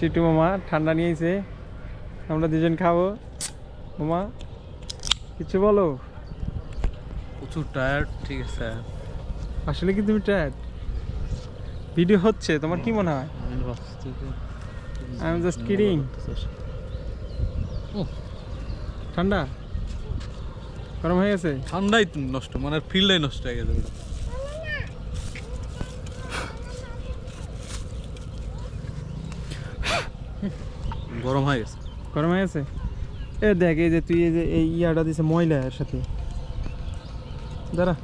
সিটু মামা ঠান্ডা নিয়েছে আমরা দুজন খাব। মামা কিছু বলো? প্রচুর টায়ার্ড ঠিক আছে। আসলে কি তুমি ট্যাট ভিডিও হচ্ছে তোমার কি মনে হয়? আই এম জাস্ট just ঠান্ডা? গরম হয়ে গেছে? ঠান্ডাই নষ্ট মানে ফিল্ডাই নষ্ট হয়ে গেছে গরম হয়ে গেছে। গরম হয়ে গেছে? এ দেখ এই যে তুই এই যে এই ইয়াটা দিছে ময়লা এর সাথে। দাঁড়া।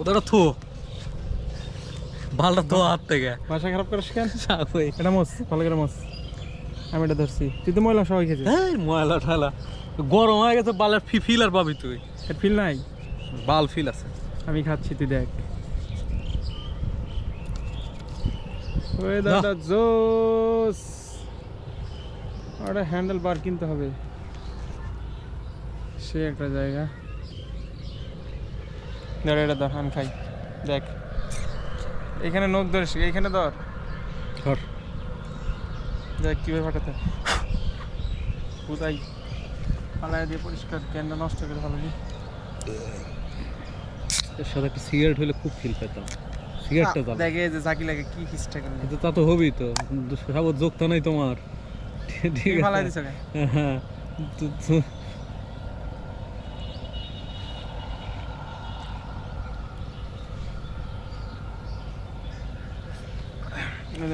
ওটা থো। ভালো তো হাত থেকে। ভাষা খারাপ করিস কেন? এটা মোস ভালো করে মোস। আমি এটা ধরছি। তুই তো ময়লা সবাই খেয়েছিস। ময়লা ঠালা গরম হয়ে গেছে বালের ফিল আর পাবি তুই। ফিল নাই? বাল ফিল আছে। আমি খাচ্ছি তুই দেখ। দাদা জোস। ওটা হ্যান্ডেল বার কিনতে হবে। সে একটা জায়গা। ধর এটা ধর আমি খাই। দেখ। এখানে নখ ধরিস এইখানে ধর। ধর। দেখ কীভাবে ফাটাতে কোথায়? পালায় দিয়ে পরিষ্কার ক্যানটা নষ্ট করে ফেলালি এর সাথে একটা সিগারেট হলে খুব ফিল পেতাম সিগারেটটা জ্বালা দেখে যে জাকি লাগে কি খিস্টা করে কিন্তু তা তো হবেই তো। সাবত যোগতা নাই তোমার। ঠিক আছে। ফালাই দিছ হ্যাঁ।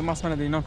মাছ মানে দিই না